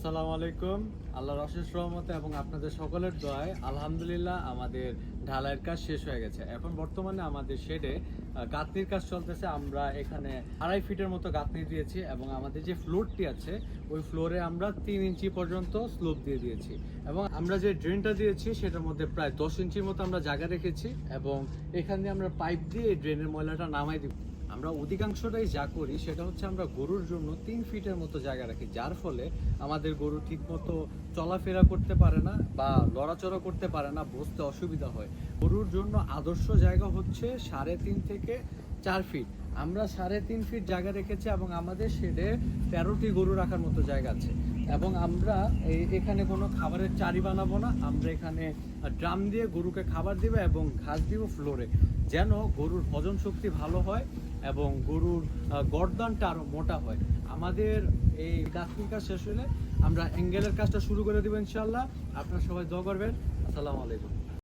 আসসালামু আলাইকুম। আল্লাহর অশেষ রহমতে এবং আপনাদের সকলের দোয়ায় আলহামদুলিল্লাহ আমাদের ঢালাইয়ের কাজ শেষ হয়ে গেছে। এখন বর্তমানে আমাদের শেডে গাঁথনির কাজ চলতেছে। আমরা এখানে আড়াই ফিটের মতো গাঁথনি দিয়েছি এবং আমাদের যে ফ্লোরটি আছে, ওই ফ্লোরে আমরা তিন ইঞ্চি পর্যন্ত স্লোপ দিয়ে দিয়েছি। এবং আমরা যে ড্রেনটা দিয়েছি, সেটার মধ্যে প্রায় দশ ইঞ্চির মতো আমরা জায়গা রেখেছি এবং এখান আমরা পাইপ দিয়ে ড্রেনের ময়লাটা নামাই দিব। আমরা অধিকাংশটাই যা করি সেটা হচ্ছে আমরা গরুর জন্য তিন ফিটের মতো জায়গা রাখি, যার ফলে আমাদের গরু ঠিকমতো চলাফেরা করতে পারে না বা লড়াচড়া করতে পারে না, বসতে অসুবিধা হয়। গরুর জন্য আদর্শ জায়গা হচ্ছে সাড়ে তিন থেকে চার ফিট। আমরা সাড়ে তিন ফিট জায়গা রেখেছি এবং আমাদের শেডে তেরোটি গরু রাখার মতো জায়গা আছে। এবং আমরা এখানে কোনো খাবারের চারি বানাবো না। আমরা এখানে ড্রাম দিয়ে গরুকে খাবার দিবো এবং ঘাস দিব ফ্লোরে, যেন গরুর হজম শক্তি ভালো হয় এবং গরুর গরদানটা আরও আরও মোটা হয়। আমাদের এই গাছটির কাজ শেষ হলে আমরা অ্যাঙ্গেলের কাজটা শুরু করে দেবো ইনশাল্লাহ আপনারা সবাই দোয়া করবেন। আসসালামু আলাইকুম।